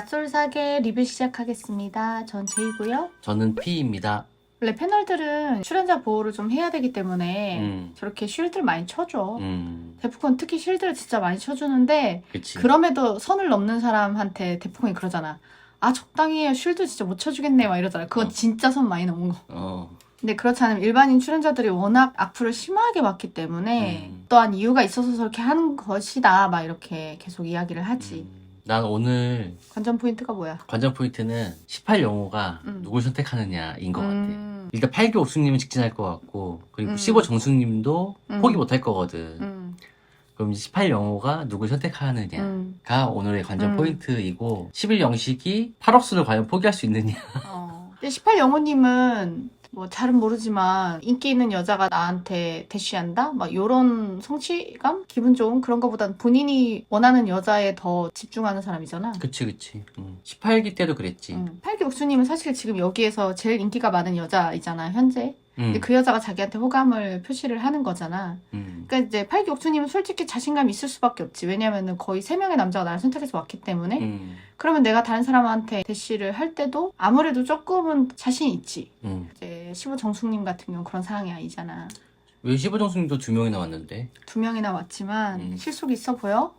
낯설사계 리뷰 시작하겠습니다. 전 제이고요. 저는 P입니다. 원래 패널들은 출연자 보호를 좀 해야 되기 때문에 음, 저렇게 쉴드를 많이 쳐줘. 음, 데프콘 특히 쉴드를 진짜 많이 쳐주는데 그치. 그럼에도 선을 넘는 사람한테 데프콘이 그러잖아. 아 적당히 해요. 쉴드 진짜 못 쳐주겠네 막 이러잖아. 그건 어. 진짜 선 많이 넘은 거. 어, 근데 그렇지 않으면 일반인 출연자들이 워낙 악플을 심하게 받기 때문에 음. 또한 이유가 있어서 저렇게 하는 것이다. 막 이렇게 계속 이야기를 하지. 음, 난 오늘 관전 포인트가 뭐야? 관전 포인트는 18 영호가 음. 누굴 선택하느냐인 것 같아. 음, 일단 8교 옥수님은 직진할 것 같고, 그리고 음. 15 정수님도 음. 포기 못할 거거든. 음, 그럼 18 영호가 누굴 선택하느냐가 음. 오늘의 관전 음. 포인트이고, 11 영식이 8억수를 과연 포기할 수 있느냐. 어. 근데 18 영호님은 뭐 잘은 모르지만 인기 있는 여자가 나한테 대쉬한다? 막 요런 성취감? 기분 좋은 그런 거보단 본인이 원하는 여자에 더 집중하는 사람이잖아. 그치, 그치. 음. 18기 때도 그랬지. 음. 팔기 옥수님은 사실 지금 여기에서 제일 인기가 많은 여자이잖아, 현재. 음, 그 여자가 자기한테 호감을 표시를 하는 거잖아. 음, 그러니까 이제 팔기 옥수님은 솔직히 자신감 이 있을 수밖에 없지. 왜냐면은 거의 세 명의 남자가 나를 선택해서 왔기 때문에. 음, 그러면 내가 다른 사람한테 대시를 할 때도 아무래도 조금은 자신이 있지. 음. 이제 15 정숙님 같은 경우 그런 상황이 아니잖아. 왜15 정수님도 두 명이 나 왔는데? 두 명이나 왔지만 음. 실속 있어 보여?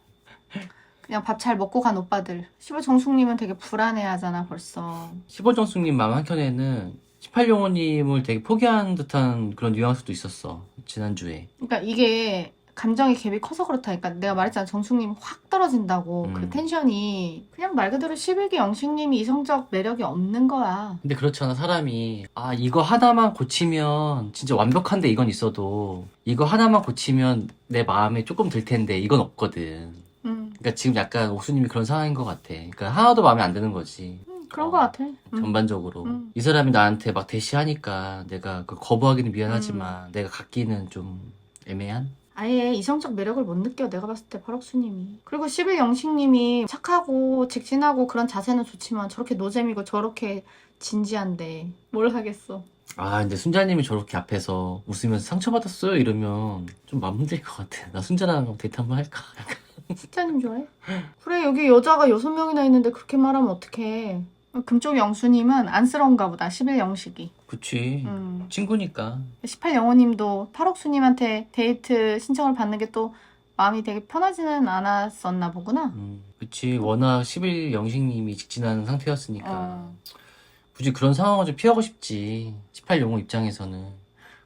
그냥 밥 잘 먹고 간 오빠들. 15 정숙님은 되게 불안해하잖아 벌써. 15 정수님 마음 한켠에는 18 영호님을 되게 포기한 듯한 그런 뉘앙스도 있었어. 지난주에. 그러니까 이게 감정의 갭이 커서 그렇다니까 내가 말했잖아 정숙님 확 떨어진다고 음. 그 텐션이 그냥 말 그대로 11기 영식님이 이성적 매력이 없는 거야. 근데 그렇잖아 사람이 아 이거 하나만 고치면 진짜 완벽한데 이건 있어도 이거 하나만 고치면 내 마음에 조금 들 텐데 이건 없거든. 음, 그러니까 지금 약간 옥수님이 그런 상황인 것 같아. 그러니까 하나도 마음에 안 드는 거지. 음, 그런 거 같아. 음. 전반적으로 음. 이 사람이 나한테 막 대시하니까 내가 그 거부하기는 미안하지만 음. 내가 갖기는 좀 애매한. 아예 이성적 매력을 못 느껴 내가 봤을 때 발옥수님이 그리고 11 영식님이 착하고 직진하고 그런 자세는 좋지만 저렇게 노잼이고 저렇게 진지한데 뭘 하겠어 아 근데 순자님이 저렇게 앞에서 웃으면서 상처받았어요 이러면 좀 마음 흔들 것 같아. 나 순자랑 데이트 한번 할까? 스타님 좋아해? 그래 여기 여자가 여섯 명이나 있는데 그렇게 말하면 어떡해 금쪽 영수님은 안쓰러운가 보다 11 영식이 그치. 음. 친구니까. 18 영호님도 팔옥수님한테 데이트 신청을 받는 게 또 마음이 되게 편하지는 않았었나 보구나 음, 그치. 워낙 11 영식님이 직진하는 상태였으니까. 어. 굳이 그런 상황을 좀 피하고 싶지. 18 영호 입장에서는.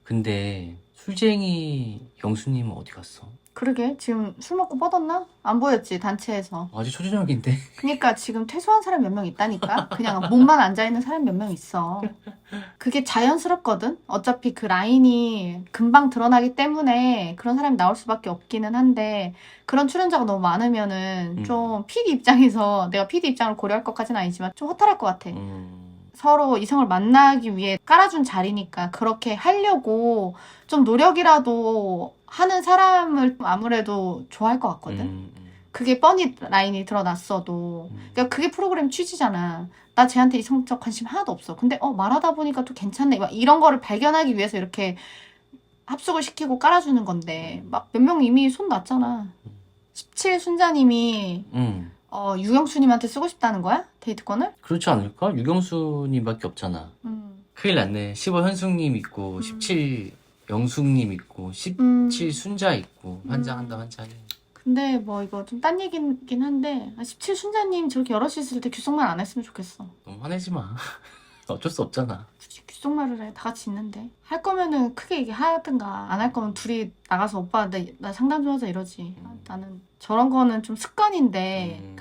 근데 술쟁이 영수님은 어디 갔어? 그러게. 지금 술 먹고 뻗었나? 안 보였지 단체에서. 아직 초저녁인데. 그니까 지금 퇴소한 사람 몇 명 있다니까? 그냥 몸만 앉아 있는 사람 몇 명 있어. 그게 자연스럽거든? 어차피 그 라인이 금방 드러나기 때문에 그런 사람이 나올 수밖에 없기는 한데 그런 출연자가 너무 많으면은 음. 좀 PD 입장에서 내가 PD 입장을 고려할 것까지는 아니지만 좀 허탈할 것 같아. 음, 서로 이성을 만나기 위해 깔아준 자리니까 그렇게 하려고 좀 노력이라도 하는 사람을 아무래도 좋아할 것 같거든. 음, 음, 그게 뻔히 라인이 드러났어도. 음. 그러니까 그게 프로그램 취지잖아. 나 쟤한테 이성적 관심 하나도 없어. 근데 어 말하다 보니까 또 괜찮네. 막 이런 거를 발견하기 위해서 이렇게 합숙을 시키고 깔아주는 건데 막 몇 명 이미 손 놨잖아. 17 순자님이 음. 어, 유경수님한테 쓰고 싶다는 거야? 데이트권을? 그렇지 않을까? 유경수님밖에 없잖아. 음. 큰일 났네. 15 현숙님 있고, 음. 17 영숙님 있고, 17 음. 순자 있고, 음. 환장한다, 환장해. 근데 뭐 이거 좀 딴 얘기긴 한데 아, 17 순자님 저렇게 여럿이 있을 때 귓속말 안 했으면 좋겠어. 너무 화내지 마. 어쩔 수 없잖아. 굳이 귓속말을 해. 다 같이 있는데. 할 거면은 크게 얘기하든가 안 할 거면 둘이 나가서 오빠 나, 나 상담 좀 하자 이러지. 아, 음. 나는 저런 거는 좀 습관인데 음,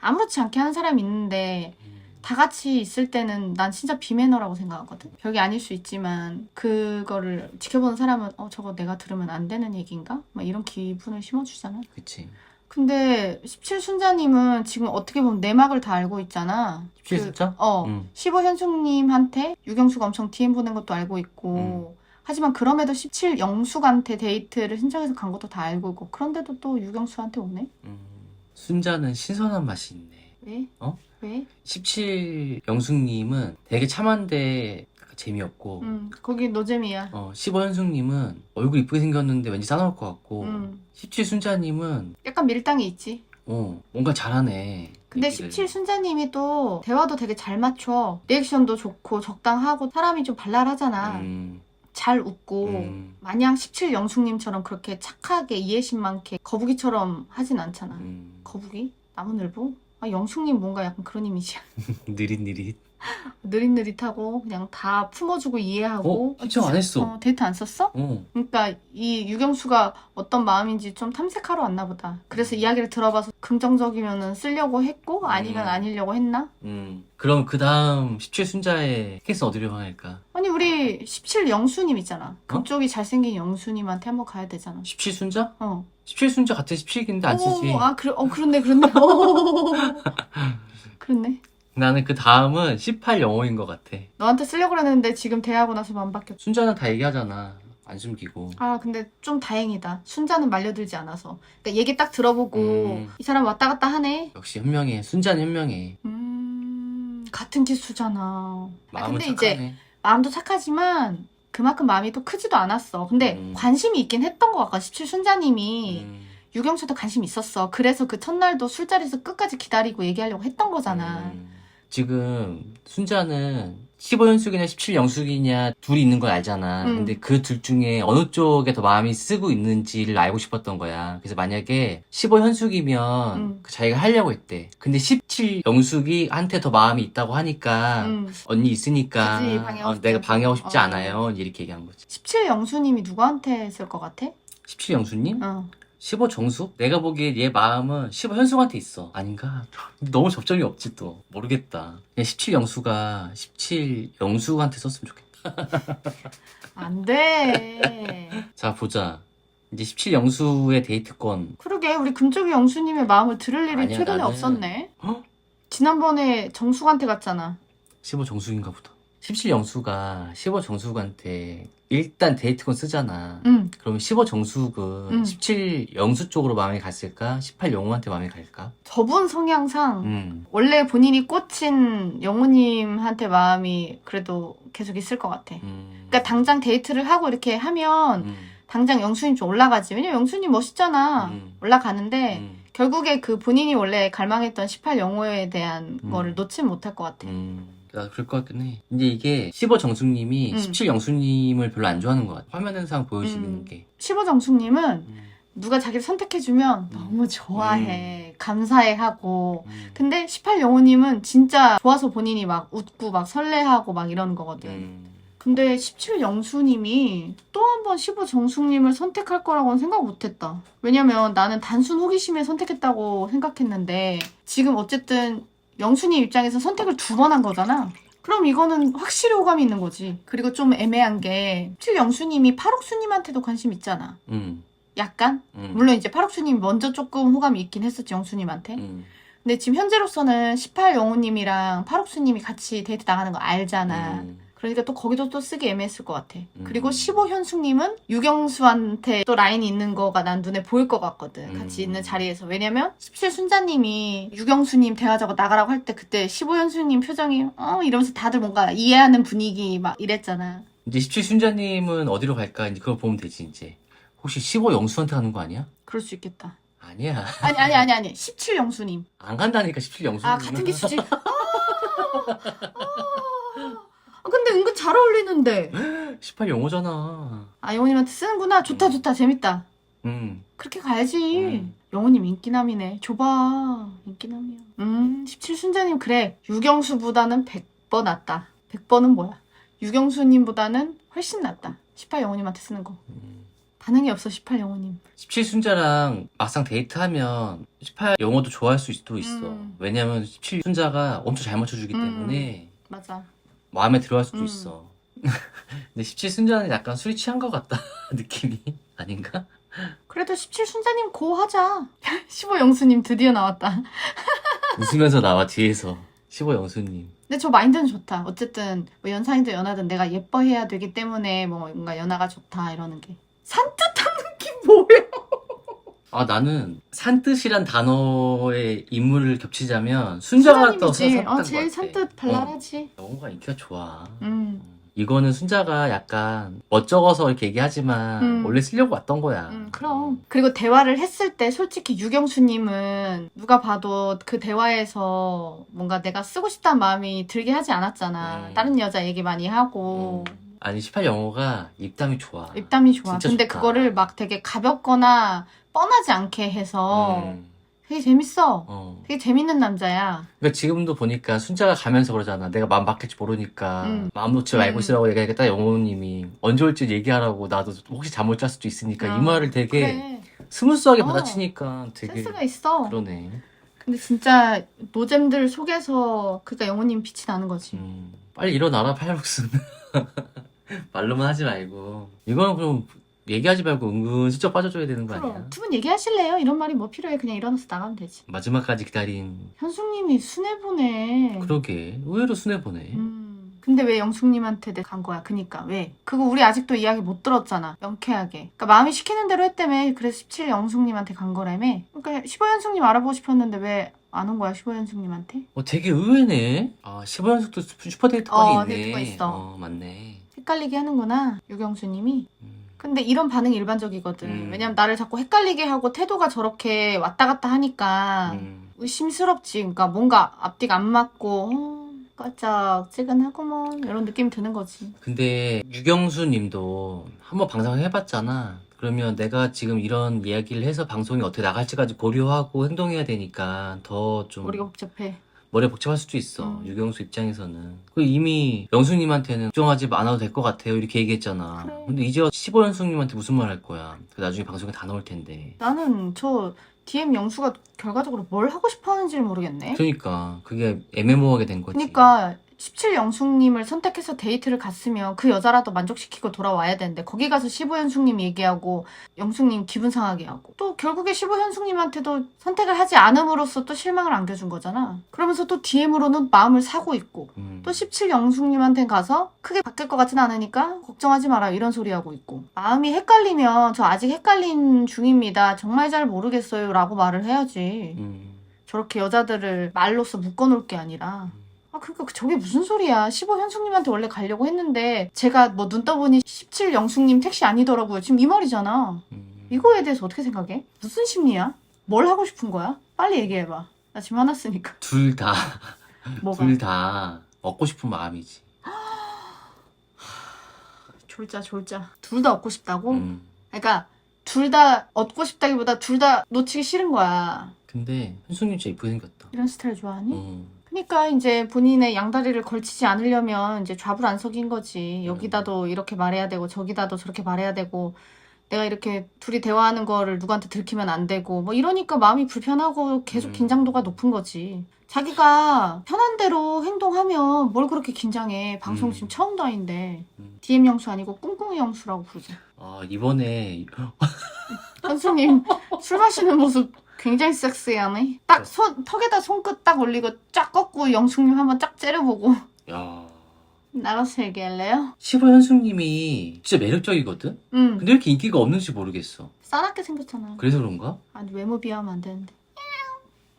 아무렇지 않게 하는 사람이 있는데 음. 다 같이 있을 때는 난 진짜 비매너라고 생각하거든. 별게 아닐 수 있지만 그거를 지켜보는 사람은 어 저거 내가 들으면 안 되는 얘기인가? 막 이런 기분을 심어주잖아. 그치. 근데 17 순자님은 지금 어떻게 보면 내막을 다 알고 있잖아. 17 그- 순자? 어, 음. 15 현숙님한테 유경수가 엄청 DM 보낸 것도 알고 있고. 하지만 그럼에도 17 영숙한테 데이트를 신청해서 간 것도 다 알고 있고. 그런데도 또 유경수한테 오네? 음. 순자는 신선한 맛이 있네. 왜? 어? 왜? 17 영숙님은 되게 참한데 재미없고, 음, 거기 노잼이야. 어, 15 현숙님은 얼굴 이쁘게 생겼는데 왠지 싸나울 것 같고, 음. 17 순자님은 약간 밀당이 있지. 어, 뭔가 잘하네. 근데 얘기를. 17 순자님이 또 대화도 되게 잘 맞춰. 리액션도 좋고 적당하고 사람이 좀 발랄하잖아. 음, 잘 웃고 음, 마냥 17 영숙님처럼 그렇게 착하게 이해심 많게 거북이처럼 하진 않잖아. 음. 거북이? 나무늘보? 아, 영숙님 뭔가 약간 그런 이미지야. 느릿느릿. 느릿느릿하고 그냥 다 품어주고 이해하고. 어? 신청 안 했어. 어, 데이트 안 썼어? 어. 그러니까 이 유경수가 어떤 마음인지 좀 탐색하러 왔나 보다. 그래서 이야기를 들어봐서 긍정적이면은 쓰려고 했고 아니면 음. 아니려고 했나? 음. 그럼 그 다음 17 순자의 케이스 어디로 향할까? 아니 우리 17 영수님 있잖아. 어? 그쪽이 잘생긴 영수님한테 한번 가야 되잖아. 17 순자? 어. 17 순자 같은 17인데 안 쓰지. 오, 아 그래, 어 그렇네, 그렇네. 어. 그렇네. 나는 그 다음은 18 영호인 것 같아. 너한테 쓰려고 그랬는데 지금 대하고 나서 안 바뀌었어. 순자는 다 얘기하잖아. 안 숨기고. 아 근데 좀 다행이다. 순자는 말려들지 않아서. 그러니까 얘기 딱 들어보고 음. 이 사람 왔다 갔다 하네. 역시 현명해. 순자는 현명해. 음 같은 기수잖아. 아, 마음은 근데 착하네. 이제 마음도 착하지만 그만큼 마음이 또 크지도 않았어. 근데 음. 관심이 있긴 했던 것 같아. 17 순자님이 음. 유경수도 관심 있었어. 그래서 그 첫날도 술자리에서 끝까지 기다리고 얘기하려고 했던 거잖아. 음. 지금 순자는 15연숙이냐 17영숙이냐 둘이 있는 걸 알잖아. 음. 근데 그 둘 중에 어느 쪽에 더 마음이 쓰고 있는지를 알고 싶었던 거야. 그래서 만약에 15현숙이면 음. 자기가 하려고 했대. 근데 17영숙이 한테 더 마음이 있다고 하니까 음. 언니 있으니까 그치, 방해하고 어, 내가. 방해하고 싶지 어. 않아요. 이렇게 얘기한 거지. 17 영수님이 누구한테 쓸것 같아? 17영숙님? 어. 15정숙? 내가 보기에 얘 마음은 15현숙한테 있어. 아닌가? 너무 접점이 없지 또. 모르겠다. 그냥 17 영수가 17영숙한테 썼으면 좋겠다. 안 돼. 자, 보자. 이제 17 영수의 데이트권. 그러게 우리 금쪽이 영수님의 마음을 들을 일이 아니야, 최근에 나는- 없었네. 어? 지난번에 정숙한테 갔잖아. 15정숙인가 보다. 17 영수가 15정숙한테 일단 데이트권 쓰잖아. 응. 그러면 15정숙은 음. 17 영수 쪽으로 마음이 갔을까? 18 영호한테 마음이 갈까? 저분 성향상 음. 원래 본인이 꽂힌 영호님한테 마음이 그래도 계속 있을 것 같아. 음. 그러니까 당장 데이트를 하고 이렇게 하면 음. 당장 영수님 좀 올라가지. 왜냐면 영수님 멋있잖아. 음. 올라가는데 음. 결국에 그 본인이 원래 갈망했던 18 영호에 대한 음. 거를 놓지 못할 것 같아. 음, 나 그럴 것 같긴 해. 근데 이게 15 정숙님이 음. 17영수님을 별로 안 좋아하는 것 같아. 화면상 보여지는 음. 게. 15정숙님은 음. 누가 자기를 선택해주면 음. 너무 좋아해. 감사해 하고. 음. 근데 18 영호님은 진짜 좋아서 본인이 막 웃고 막 설레하고 막 이러는 거거든. 음. 근데 17 영수님이 또 한 번 15 정숙님을 선택할 거라고는 생각 못했다. 왜냐면 나는 단순 호기심에 선택했다고 생각했는데 지금 어쨌든 영수님 입장에서 선택을 두 번 한 거잖아. 그럼 이거는 확실히 호감이 있는 거지. 그리고 좀 애매한 게17 영수님이 팔옥수님한테도 관심 있잖아. 음. 약간? 음. 물론 이제 팔옥수님이 먼저 조금 호감이 있긴 했었지 영수님한테. 음. 근데 지금 현재로서는 18 영호님이랑 팔옥수님이 같이 데이트 나가는 거 알잖아. 음. 그러니까 또 거기도 또 쓰기 애매했을 것 같아. 음. 그리고 15 현숙님은 유경수한테 또 라인이 있는 거가 난 눈에 보일 것 같거든. 같이 음. 있는 자리에서. 왜냐면 17 순자님이 유경수님 대화자고 나가라고 할 때 그때 15 현숙님 표정이 어 이러면서 다들 뭔가 이해하는 분위기 막 이랬잖아. 이제 17순자님은 어디로 갈까? 이제 그거 보면 되지, 이제. 혹시 15 영수한테 가는 거 아니야? 그럴 수 있겠다. 아니야. 아니 아니 아니 아니 17 영수님. 안 간다니까, 17 영수. 아 같은 기수지. 근데 은근 잘 어울리는데. 18영호잖아. 아 영호님한테 쓰는구나. 좋다 좋다 재밌다. 음. 그렇게 가야지. 음. 영호님 인기남이네. 줘봐. 인기남이야. 음, 17순자님, 그래. 유경수보다는 100번 낫다. 100번은 뭐야? 유경수님보다는 훨씬 낫다. 18 영호님한테 쓰는 거. 음. 반응이 없어, 18 영호님. 17순자랑 막상 데이트하면 18영호도 좋아할 수도 있어. 음. 왜냐면 17순자가 엄청 잘 맞춰주기 음. 때문에 맞아. 마음에 들어할 수도 음. 있어. 근데 17순자는 약간 술이 취한 것 같다. 느낌이. 아닌가? 그래도 17순자님 고 하자. 15 영수님 드디어 나왔다. 웃으면서 나와, 뒤에서. 15영수님. 근데 저 마인드는 좋다. 어쨌든 뭐 연상이든 연하든 내가 예뻐해야 되기 때문에 뭐 뭔가 연하가 좋다 이러는 게. 산뜻한 게 뭐야? 아, 나는 산뜻이란 단어의 인물을 겹치자면 순자가 더 어, 것 제일. 산뜻 발랄하지. 영호가 인기가 좋아. 음. 이거는 순자가 약간 멋쩍어서 이렇게 얘기하지만 음. 원래 쓰려고 왔던 거야. 음, 그럼. 그리고 대화를 했을 때 솔직히 유경수님은 누가 봐도 그 대화에서 뭔가 내가 쓰고 싶다는 마음이 들게 하지 않았잖아. 음. 다른 여자 얘기 많이 하고. 음. 아니 18 영어가 입담이 좋아. 입담이 좋아. 진짜 근데 좋다. 그거를 막 되게 가볍거나 뻔하지 않게 해서 음. 되게 재밌어. 어. 되게 재밌는 남자야. 그러니까 지금도 보니까 순자가 가면서 그러잖아. 내가 마음 바뀔지 모르니까 음. 마음 놓지 말고 음. 있으라고 얘기하니까 딱 영호님이 언제 올지 얘기하라고 나도 혹시 잠 못 잘 수도 있으니까 어, 이 말을 되게 그래. 스무스하게 어. 받아치니까 되게 센스가 있어. 그러네. 근데 진짜 노잼들 속에서 그러니까 영호님 빛이 나는 거지. 음. 빨리 일어나라 팔복순. 말로만 하지 말고 이거는 그럼 얘기하지 말고 은근 슬쩍 빠져줘야 되는 거 아니야? 그럼 두 분 얘기하실래요? 이런 말이 뭐 필요해? 그냥 일어나서 나가면 되지. 마지막까지 기다린 현숙님이 순해 보네. 그러게 의외로 순해 보네. 음. 근데 왜 영숙님한테 간 거야? 그니까 왜? 그거 우리 아직도 이야기 못 들었잖아. 명쾌하게. 그러니까 마음이 시키는 대로 했다며. 그래서 17 영숙님한테 간 거라며. 그러니까 15연숙님 알아보고 싶었는데 왜 안 온 거야? 15연숙님한테? 어 되게 의외네. 아 15연속도 슈퍼데이트권이 어, 있네. 데이트가 있어. 어 맞네. 헷갈리게 하는구나. 유경수님이. 음. 근데 이런 반응이 일반적이거든. 음. 왜냐면 나를 자꾸 헷갈리게 하고 태도가 저렇게 왔다 갔다 하니까 음. 의심스럽지. 그러니까 뭔가 앞뒤가 안 맞고 어, 까짝지근하구먼 이런 느낌이 드는 거지. 근데 유경수 님도 한번 방송을 해봤잖아. 그러면 내가 지금 이런 이야기를 해서 방송이 어떻게 나갈지까지 고려하고 행동해야 되니까 더좀 머리가 복잡해. 머리가 복잡할 수도 있어. 음. 유경수 입장에서는. 그 이미 영수님한테는 걱정하지 않아도 될 것 같아요. 이렇게 얘기했잖아. 근데 이제 15연수님한테 무슨 말 할 거야. 그 나중에 방송에 다 나올 텐데. 나는 저 DM 영수가 결과적으로 뭘 하고 싶어 하는지 를 모르겠네. 그러니까 그게 애매모호하게 된 거지. 그러니까 17 영숙님을 선택해서 데이트를 갔으면 그 여자라도 만족시키고 돌아와야 되는데 거기 가서 15현숙님 얘기하고 영숙님 기분 상하게 하고 또 결국에 15현숙님한테도 선택을 하지 않음으로써 또 실망을 안겨준 거잖아. 그러면서 또 DM으로는 마음을 사고 있고 음. 또 17 영숙님한테 가서 크게 바뀔 것 같진 않으니까 걱정하지 마라 이런 소리 하고 있고 마음이 헷갈리면 저 아직 헷갈린 중입니다. 정말 잘 모르겠어요 라고 말을 해야지. 음. 저렇게 여자들을 말로써 묶어놓을 게 아니라 아 그러니까 저게 무슨 소리야 15 현숙님한테 원래 가려고 했는데 제가 뭐 눈 떠보니 17 영숙님 택시 아니더라고요 지금 이 말이잖아 음. 이거에 대해서 어떻게 생각해? 무슨 심리야? 뭘 하고 싶은 거야? 빨리 얘기해봐 나 지금 화났으니까 둘 다, 뭐가? 둘 다 얻고 싶은 마음이지. 졸자 졸자 둘 다 얻고 싶다고? 음. 그러니까 둘 다 얻고 싶다기보다 둘 다 놓치기 싫은 거야 근데 현숙님 진짜 이쁘게 생겼다. 이런 스타일 좋아하니? 음. 그러니까 이제 본인의 양다리를 걸치지 않으려면 이제 좌불안석인 거지. 여기다도 이렇게 말해야 되고 저기다도 저렇게 말해야 되고 내가 이렇게 둘이 대화하는 거를 누구한테 들키면 안 되고 뭐 이러니까 마음이 불편하고 계속 음. 긴장도가 높은 거지. 자기가 편한 대로 행동하면 뭘 그렇게 긴장해. 방송 음. 지금 처음 다인데 음. DM 영수 아니고 꿍꿍이 영수라고 부르자. 아, 이번에 현수님 술 마시는 모습 굉장히 섹시하네. 딱 손, 턱에다 손끝 딱 올리고 쫙 꺾고 영숙님 한번 쫙 째려보고 야. 나가서 얘기할래요? 15 현숙님이 진짜 매력적이거든? 응. 근데 왜 이렇게 인기가 없는지 모르겠어. 싸납게 생겼잖아. 그래서 그런가? 아니 외모 비하면 안 되는데.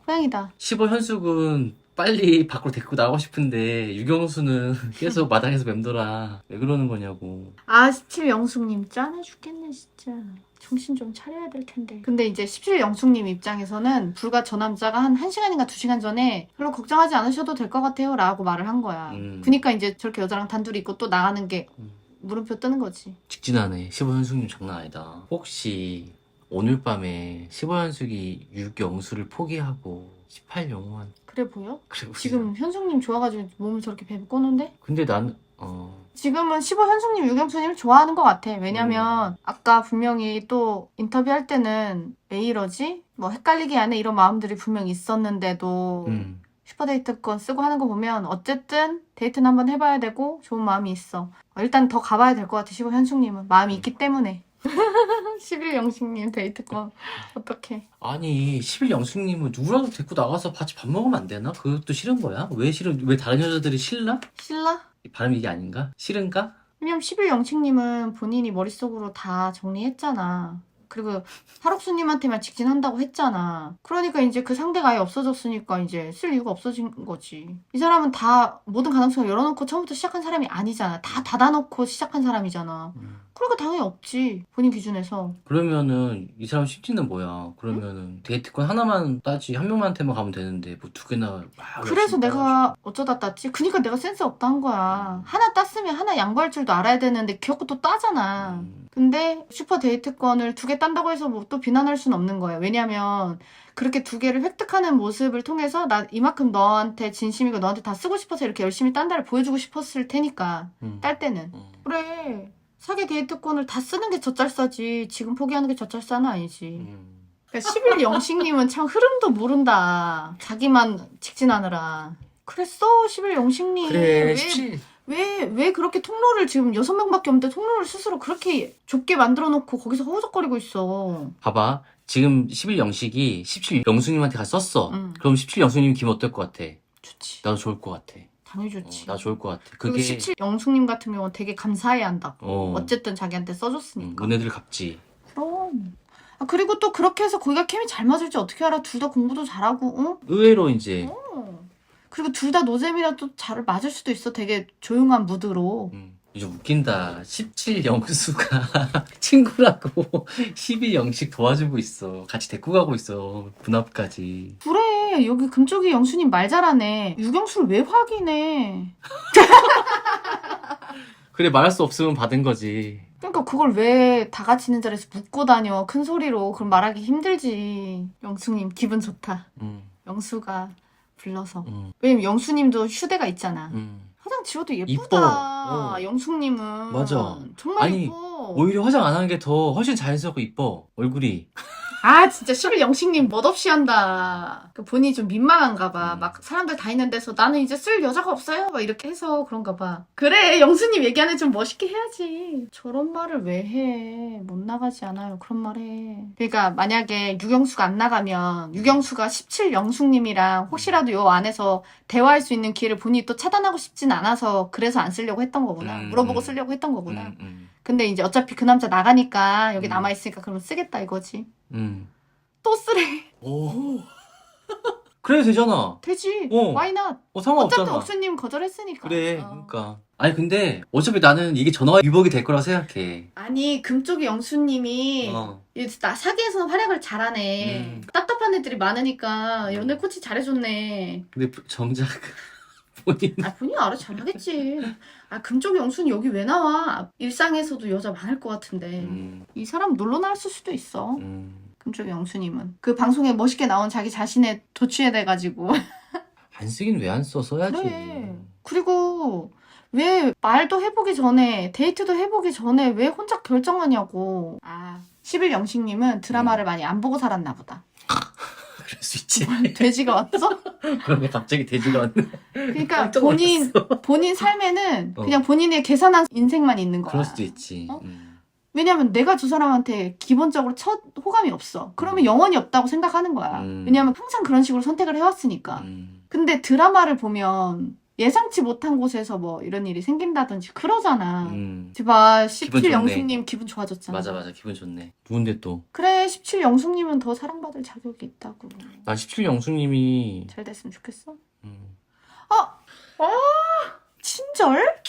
고양이다. 15 현숙은 빨리 밖으로 데리고 나가고 싶은데 유경수는 계속 마당에서 맴돌아. 왜 그러는 거냐고. 아17 영숙님 짠해 죽겠네 진짜. 정신 좀 차려야 될 텐데. 근데 이제 17 영숙님 입장에서는 불과 저 남자가 한 1시간인가 2시간 전에 별로 걱정하지 않으셔도 될 것 같아요 라고 말을 한 거야. 음. 그니까 이제 저렇게 여자랑 단둘이 있고 또 나가는 게 음. 물음표 뜨는 거지. 직진하네. 15 현숙님 장난 아니다. 혹시 오늘 밤에 15 현숙이 유경수를 포기하고 18 영호한 그래 보여? 그래 보이나? 지금 현숙님 좋아가지고 몸을 저렇게 베꼬는데? 근데 난 어. 지금은 15 현숙님, 유경수님을 좋아하는 것 같아. 왜냐면 아까 분명히 또 인터뷰할 때는 왜 이러지? 뭐 헷갈리게 하네 이런 마음들이 분명히 있었는데도 음. 슈퍼데이트 건 쓰고 하는 거 보면 어쨌든 데이트는 한번 해봐야 되고 좋은 마음이 있어. 어, 일단 더 가봐야 될 것 같아. 15 현숙님은 마음이 있기 때문에. 11 영숙님 데이트권 어떡해. 아니 11 영숙님은 누구라도 데리고 나가서 같이 밥 먹으면 안 되나? 그것도 싫은 거야? 왜 싫은? 왜 다른 여자들이 싫나? 신라? 발음이 이게 아닌가? 싫은가? 왜냐면 11 영식님은 본인이 머릿속으로 다 정리했잖아. 그리고 하록수님한테만 직진한다고 했잖아. 그러니까 이제 그 상대가 아예 없어졌으니까 이제 쓸 이유가 없어진 거지. 이 사람은 다 모든 가능성을 열어놓고 처음부터 시작한 사람이 아니잖아. 다 닫아놓고 시작한 사람이잖아. 음. 그러니까 당연히 없지. 본인 기준에서. 그러면은 이 사람 십지는 뭐야? 그러면은 데이트권 하나만 따지 한 명한테만 가면 되는데 뭐 두 개나 막 그래서 열심히 내가 어쩌다 땄지? 그니까 내가 센스 없다 한 거야. 하나 땄으면 하나 양보할 줄도 알아야 되는데 귀엽고 또 따잖아. 음. 근데 슈퍼 데이트권을 두 개 딴다고 해서 뭐 또 비난할 수는 없는 거예요. 왜냐면 그렇게 두 개를 획득하는 모습을 통해서 나 이만큼 너한테 진심이고 너한테 다 쓰고 싶어서 이렇게 열심히 딴다를 보여주고 싶었을 테니까 음. 딸 때는 음. 그래 사기 데이트권을 다 쓰는 게 젖잘싸지 지금 포기하는 게 젖잘싸는 아니지. 음. 그러니까 11 영식님은 참 흐름도 모른다. 자기만 직진하느라. 그랬어 11 영식님. 그래 왜 17 왜, 왜 그렇게 통로를 지금 여섯 명밖에 없는데 통로를 스스로 그렇게 좁게 만들어 놓고 거기서 허우적거리고 있어. 봐봐 지금 11 영식이 17 영수님한테 가서 썼어 응. 그럼 17 영수님 기분 어떨 것 같아? 좋지. 나도 좋을 것 같아 당연히 어, 좋지. 나 좋을 것 같아 그리고 그게 17 영숙님 같은 경우는 되게 감사해 한다고. 어. 어. 쨌든 자기한테 음, 써줬으니까. 은혜들 갚지 그럼. 아, 그리고 또 그렇게 해서 거기가 케미 잘 맞을지 어떻게 알아? 둘 다 공부도 잘하고, 응? 의외로 이제 어. 그리고 둘 다 노잼이라 또 잘 맞을 수도 있어. 되게 조용한 무드로. 음, 이제 웃긴다. 17 영수가 친구라고 11 영식 도와주고 있어. 같이 데리고 가고 있어 분합까지. 그래 여기 금쪽이 영수님 말 잘하네. 유경수를 왜 확인해? 그래 말할 수 없으면 받은 거지. 그러니까 그걸 왜 다 같이 있는 자리에서 묻고 다녀? 큰 소리로. 그럼 말하기 힘들지. 영수님 기분 좋다. 음, 영수가 불러서 음, 왜냐면 영수님도 휴대가 있잖아 음. 화장 지워도 예쁘다 이뻐. 어. 영숙님은 맞아. 정말 아니, 이뻐 오히려 화장 안 하는 게 더 훨씬 자연스럽고 이뻐 얼굴이 아 진짜 11 영식님 멋없이 한다. 그 본인이 좀 민망한가 봐. 음. 막 사람들 다 있는 데서 나는 이제 쓸 여자가 없어요. 막 이렇게 해서 그런가 봐. 그래 영수님 얘기하는 좀 멋있게 해야지. 저런 말을 왜 해? 못 나가지 않아요. 그런 말 해. 그러니까 만약에 유경수가 안 나가면 유경수가 17 영숙님이랑 혹시라도 요 안에서 대화할 수 있는 기회를 본인이 또 차단하고 싶진 않아서 그래서 안 쓰려고 했던 거구나. 음, 물어보고 음. 쓰려고 했던 거구나. 음, 음, 근데 이제 어차피 그 남자 나가니까 여기 음. 남아있으니까 그러면 쓰겠다 이거지 음. 또 쓰래 오 그래도 되잖아 되지. 어. Why not? 어 어차피 상관없잖아 옥수님 거절했으니까. 그래 어. 그러니까 아니 근데 어차피 나는 이게 전화 위복이 될 거라고 생각해 아니 금쪽이 영수님이 어. 이 나 사기에서는 활약을 잘하네. 음. 답답한 애들이 많으니까 연애 코치 잘해줬네. 근데 정작 본인 아 본인 알아 잘하겠지. 아 금쪽이 영수는 여기 왜 나와? 일상에서도 여자 많을 것 같은데 음, 이 사람 놀러 나왔을 수도 있어. 음. 금쪽이 영수님은 그 방송에 멋있게 나온 자기 자신에 도취해 돼가지고 안 쓰긴 왜 안 써 써야지 그래. 그리고 왜 말도 해보기 전에 데이트도 해보기 전에 왜 혼자 결정하냐고. 아 11 영식님은 드라마를 많이 안 보고 살았나 보다. 그럴 수 있지 돼지가 왔어? 그런데 갑자기 돼지가 왔네 그러니까 깜짝 본인 놀랐어. 본인 삶에는 어. 그냥 본인의 계산한 인생만 있는 거야. 그럴 수도 있지 어? 음. 왜냐면 내가 저 사람한테 기본적으로 첫 호감이 없어. 그러면 영원히 없다고 생각하는 거야. 음. 왜냐면 항상 그런 식으로 선택을 해왔으니까. 음. 근데 드라마를 보면 예상치 못한 곳에서 뭐 이런 일이 생긴다든지 그러잖아. 음. 봐, 기분 17 좋네. 영숙님 기분 좋아졌잖아. 맞아 맞아 기분 좋네 누군데 또나 그래, 17 영숙님은 더 사랑받을 자격이 있다고. 17 영수님이 잘 됐으면 좋겠어. 음. 친절?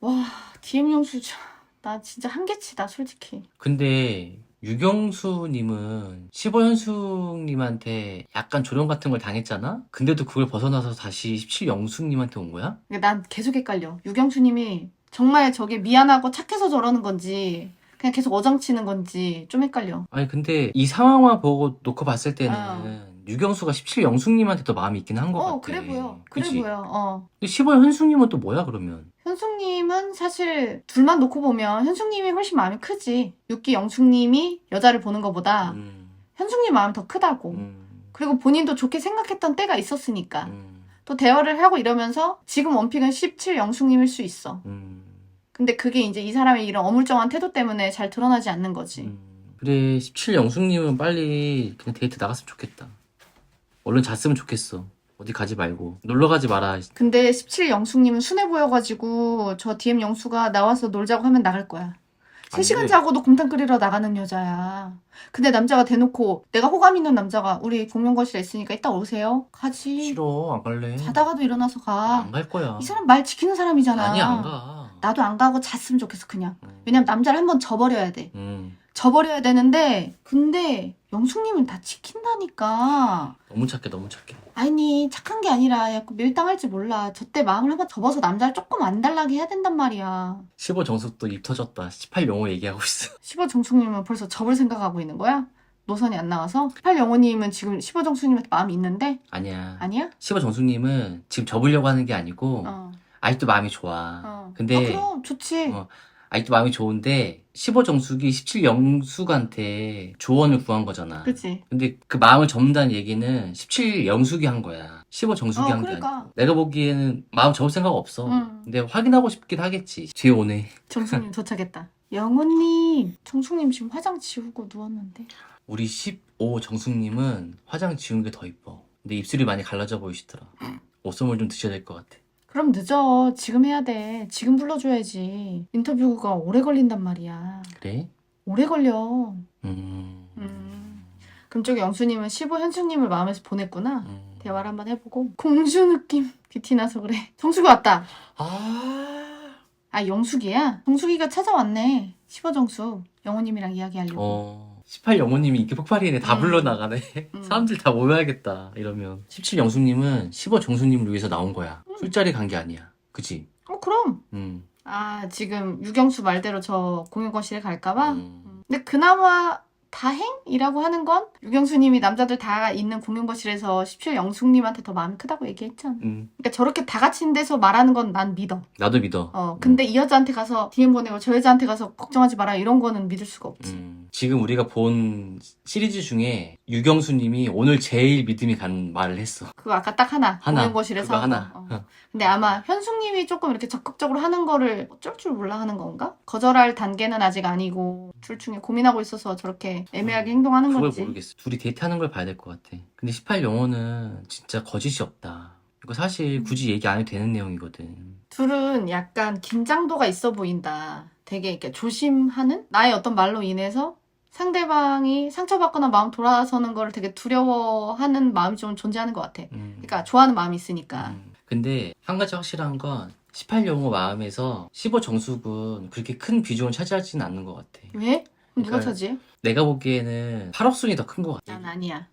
와, DM 영수, 참, 나 진짜 한계치다, 솔직히. 근데 유경수님은 15현숙님한테 약간 조롱 같은 걸 당했잖아? 근데도 그걸 벗어나서 다시 17영숙님한테 온 거야? 그러니까 난 계속 헷갈려. 유경수님이 정말 저게 미안하고 착해서 저러는 건지, 그냥 계속 어장치는 건지 좀 헷갈려. 아니 근데 이 상황만 보고 놓고 봤을 때는 어. 유경수가 17 영숙님한테 더 마음이 있긴 한 것 같아 어, 그래 보여. 그래 그치? 보여. 어. 근데 15 현숙님은 또 뭐야 그러면? 현숙님은 사실 둘만 놓고 보면 현숙님이 훨씬 마음이 크지. 육기 영숙님이 여자를 보는 것보다 음, 현숙님 마음이 더 크다고. 음, 그리고 본인도 좋게 생각했던 때가 있었으니까. 음, 또 대화를 하고 이러면서 지금 원픽은 17 영숙님일 수 있어. 음, 근데 그게 이제 이 사람의 이런 어물쩡한 태도 때문에 잘 드러나지 않는 거지. 음. 그래 17 영숙님은 빨리 그냥 데이트 나갔으면 좋겠다 얼른 잤으면 좋겠어 어디 가지 말고 놀러 가지 마라 근데 17 영숙님은 순해 보여가지고 저 DM 영수가 나와서 놀자고 하면 나갈 거야. 3시간 돼. 자고도 곰탕 끓이러 나가는 여자야. 근데 남자가 대놓고 내가 호감 있는 남자가 우리 공용 거실에 있으니까 이따 오세요. 가지. 싫어 안 갈래. 자다가도 일어나서 가. 안 갈 거야. 이 사람 말 지키는 사람이잖아. 아니 안 가. 나도 안 가고 잤으면 좋겠어 그냥. 음. 왜냐면 남자를 한번 져버려야 돼. 음, 져버려야 되는데 근데 영숙님은 다 지킨다니까. 너무 착해 너무 착해. 아니 착한 게 아니라 약간 밀당할지 몰라. 저 때 마음을 한번 접어서 남자를 조금 안 달라게 해야 된단 말이야. 15 정숙도 입 터졌다. 18 용어 얘기하고 있어. 15 정숙님은 벌써 접을 생각하고 있는 거야? 노선이 안 나와서? 18 영호님은 지금 15 정숙님한테 마음이 있는데? 아니야. 아니야? 15 정숙님은 지금 접으려고 하는 게 아니고 어. 아직도 마음이 좋아. 어. 근데 아, 그럼 좋지. 어. 아직도 마음이 좋은데 15 정숙이 17 영숙한테 조언을 구한 거잖아. 그치? 근데 그 마음을 접는다는 얘기는 17 영숙이 한 거야. 15 정숙이 어, 한게 그러니까. 아니야. 내가 보기에는 마음 접을 생각 없어. 응. 근데 확인하고 싶긴 하겠지. 뒤에 오네. 정숙님 도착했다. 영호님, 정숙님 지금 화장 지우고 누웠는데. 우리 15 정숙님은 화장 지운 게 더 이뻐. 근데 입술이 많이 갈라져 보이시더라. 옷소물 좀 드셔야 될 것 같아. 그럼 늦어. 지금 해야 돼. 지금 불러줘야지. 인터뷰가 오래 걸린단 말이야. 그래? 오래 걸려. 음. 음. 그럼 저기 영수님은 15 현숙님을 마음에서 보냈구나. 음. 대화를 한번 해보고. 공주 느낌. 귀티 나서 그래. 정숙이 왔다. 아. 아 영숙이야? 정숙이가 찾아왔네 15정숙 영호님이랑 이야기하려고 어. 18 영호님이 인기 폭발이네. 다 음. 불러나가네. 음. 사람들 다 모여야겠다. 이러면. 17 영숙님은 15 정숙님을 위해서 나온 거야. 음. 술자리 간 게 아니야. 그치? 어 그럼 음. 아 지금 유경수 말대로 저 공연거실에 갈까봐 음. 근데 그나마 다행이라고 하는 건 유경수님이 남자들 다 있는 공연거실에서 17 영숙님한테 더 마음이 크다고 얘기했잖아 음. 그러니까 저렇게 다 같이 있는 데서 말하는 건 난 믿어 나도 믿어. 어 근데 이 여자한테 가서 DM 보내고 저 여자한테 가서 걱정하지 마라 이런 거는 믿을 수가 없지 음, 지금 우리가 본 시리즈 중에 유경수님이 오늘 제일 믿음이 가는 말을 했어. 그거 아까 딱 하나, 하나. 공연거실에서 그거 하나. 어. 근데 아마 현숙님이 조금 이렇게 적극적으로 하는 거를 어쩔 줄 몰라 하는 건가? 거절할 단계는 아직 아니고 둘 중에 고민하고 있어서 저렇게 애매하게 행동하는 그걸 건지. 모르겠어. 둘이 데이트하는 걸 봐야 될 것 같아. 근데 18 영어는 진짜 거짓이 없다. 이거 사실 굳이 얘기 안 해도 되는 내용이거든. 둘은 약간 긴장도가 있어 보인다. 되게 이렇게 조심하는 나의 어떤 말로 인해서 상대방이 상처받거나 마음 돌아서는 거를 되게 두려워하는 마음이 좀 존재하는 것 같아. 음. 그러니까 좋아하는 마음이 있으니까. 음. 근데 한 가지 확실한 건 18 영어 마음에서 15 정숙은 그렇게 큰 비중을 차지하지는 않는 것 같아. 왜? 그럼 누가 그러니까 차지해? 내가 보기에는 팔옥순이 더 큰 것 같아. 난 아니야.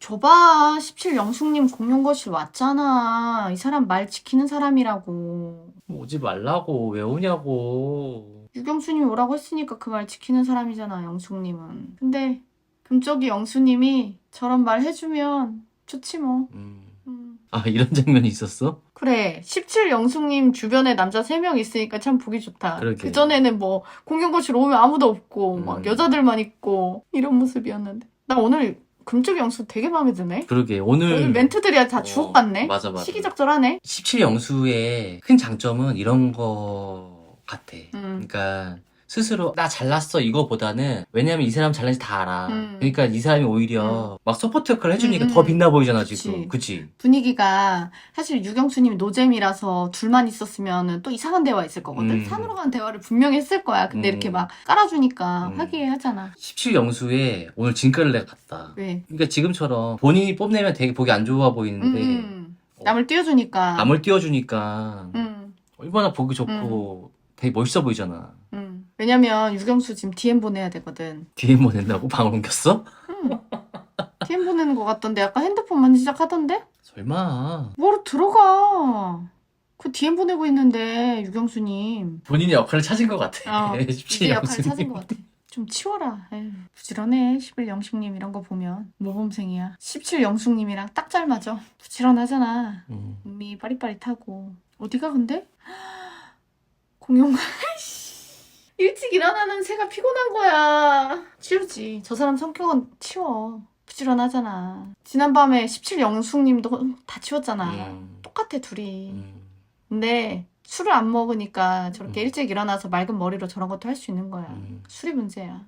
줘봐. 17 영숙님 공연거실 왔잖아. 이 사람 말 지키는 사람이라고. 오지 말라고 왜 오냐고. 유경수님이 오라고 했으니까 그 말 지키는 사람이잖아, 영숙님은. 근데 금쪽이 영수님이 저런 말 해주면 좋지 뭐. 음. 음. 아 이런 장면이 있었어? 그래. 17 영숙님 주변에 남자 3명 있으니까 참 보기 좋다. 그러게. 그전에는 뭐 공연거실 오면 아무도 없고 막 음. 여자들만 있고 이런 모습이었는데. 나 오늘 금쪽이 영수 되게 마음에 드네. 그러게 오늘 오늘 멘트들이 다 어, 주옥 같네. 맞아 맞아. 시기적절하네. 17 영수의 큰 장점은 이런 거 같아. 음. 그러니까 스스로 나 잘났어 이거보다는 왜냐면 이 사람 잘난지 다 알아. 음. 그러니까 이 사람이 오히려 막 서포트 역할을 해주니까 음, 음. 더 빛나 보이잖아. 지금. 그치? 분위기가 사실 유경수님이 노잼이라서 둘만 있었으면 또 이상한 대화 있을 거거든. 음. 산으로 가는 대화를 분명히 했을 거야. 근데 음. 이렇게 막 깔아주니까 음. 화기애애하잖아. 17 영수의 오늘 진가를 내가 봤다. 왜? 그러니까 지금처럼 본인이 뽐내면 되게 보기 안 좋아 음, 보이는데 음. 남을 띄워주니까. 남을 띄워주니까 음, 얼마나 보기 좋고 되게 멋있어 보이잖아. 음. 왜냐면 유경수 지금 DM 보내야 되거든. DM 보낸다고 방을 옮겼어? 음. DM 보내는 것 같던데 아까 핸드폰 만지작하던데? 설마 뭐로 들어가? 그 DM 보내고 있는데 유경수님. 본인의 역할을 찾은 것 같아. 어, 17 이제 역할 찾은. 것 같아. 좀 치워라. 에휴, 부지런해. 11 영숙님 이런 거 보면 모범생이야. 17 영숙님이랑 딱 잘 맞아. 부지런하잖아. 음. 몸이 빠릿빠릿하고. 어디가 근데? 공룡. 일찍 일어나는 새가 피곤한 거야. 치우지. 저 사람 성격은 치워. 부지런하잖아. 지난밤에 17 영숙님도 다 치웠잖아. 음. 똑같아 둘이. 음. 근데 술을 안 먹으니까 저렇게 음. 일찍 일어나서 맑은 머리로 저런 것도 할 수 있는 거야. 음. 술이 문제야.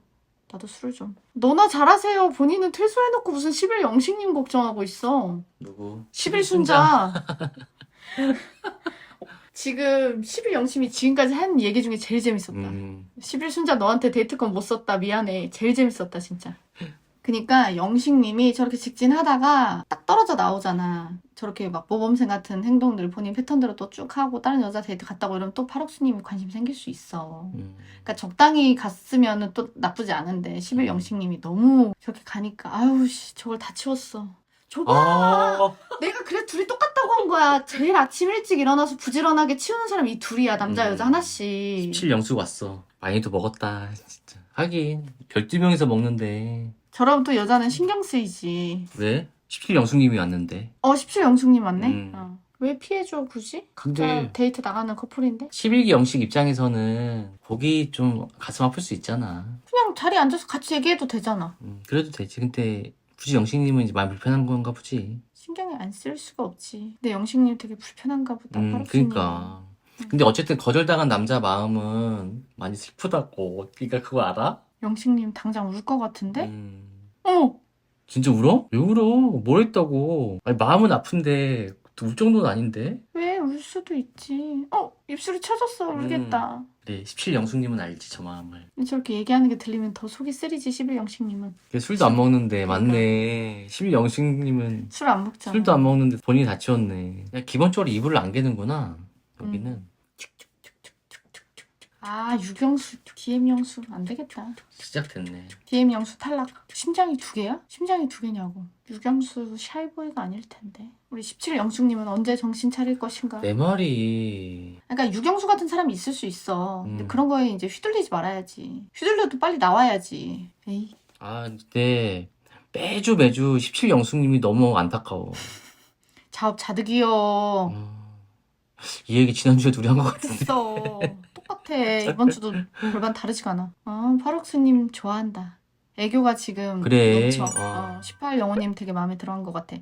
나도 술을 좀. 너나 잘하세요. 본인은 퇴소해놓고 무슨 11 영식님 걱정하고 있어. 누구? 11 순자. 지금 11 영심이 지금까지 한 얘기 중에 제일 재밌었다. 음. 11 순자 너한테 데이트권 못 썼다 미안해 제일 재밌었다 진짜 그니까 영식님이 저렇게 직진하다가 딱 떨어져 나오잖아 저렇게 막 모범생 같은 행동들 본인 패턴대로 또 쭉 하고 다른 여자 데이트 갔다고 이러면 또 파록스님이 관심 생길 수 있어 음. 그러니까 적당히 갔으면 또 나쁘지 않은데 11 음. 영식님이 너무 저렇게 가니까 아유 씨 저걸 다 치웠어 줘봐 아, 내가 그래 둘이 똑같다고 한 거야 제일 아침 일찍 일어나서 부지런하게 치우는 사람이 이 둘이야 남자 음. 여자 하나씩 17 영수 왔어. 많이도 먹었다. 진짜. 하긴 12명이서 먹는데 저러면 또 여자는 신경 쓰이지. 왜? 17 영수님이 왔는데. 어, 17 영숙님 맞네? 음. 어. 왜 피해줘, 굳이? 근데 자, 데이트 나가는 커플인데? 11기 영식 입장에서는 보기 좀 가슴 아플 수 있잖아. 그냥 자리에 앉아서 같이 얘기해도 되잖아. 음, 그래도 되지. 근데 굳이 영식님은 이제 많이 불편한 건가 보지. 신경이 안 쓸 수가 없지. 근데 영식님 되게 불편한가 보다. 음. 그니까. 음. 근데 어쨌든 거절당한 남자 마음은 많이 슬프다고. 네가 그거 알아? 영식님 당장 울 것 같은데? 음, 어머! 진짜 울어? 왜 울어? 뭘 했다고? 아니, 마음은 아픈데 울 정도는 아닌데? 왜울 수도 있지. 어, 입술이 쳐졌어. 울겠다. 그래, 17 영숙님은 알지, 저 마음을. 저렇게 얘기하는 게 들리면 더 속이 쓰리지, 11 영식님은. 그래, 술도 안 먹는데, 맞네. 11 영숙님은 술 안 먹잖아. 술도 안 먹는데 본인이 다 치웠네. 그냥 기본적으로 이불을 안 개는구나. 여기는. 아, 유경수, DM 영수. 안 되겠다. 시작됐네. DM 영수 탈락. 심장이 두 개야? 심장이 두 개냐고. 유경수 샤이보이가 아닐 텐데. 우리 17 영숙님은 언제 정신 차릴 것인가? 내 말이. 그러니까 유경수 같은 사람이 있을 수 있어. 근데 음. 그런 거에 이제 휘둘리지 말아야지. 휘둘려도 빨리 나와야지. 에이. 아, 근데 매주 매주 17 영숙님이 너무 안타까워. 자업자득이요. 어, 이 얘기 지난주에 둘이 한 것 같은데. 됐어. 똑같아. 이번 주도 별반 다르지가 않아. 아, 파록스님 좋아한다. 애교가 지금 그래. 넘쳐. 어. 어, 18 영호님 되게 마음에 들어한 것 같아.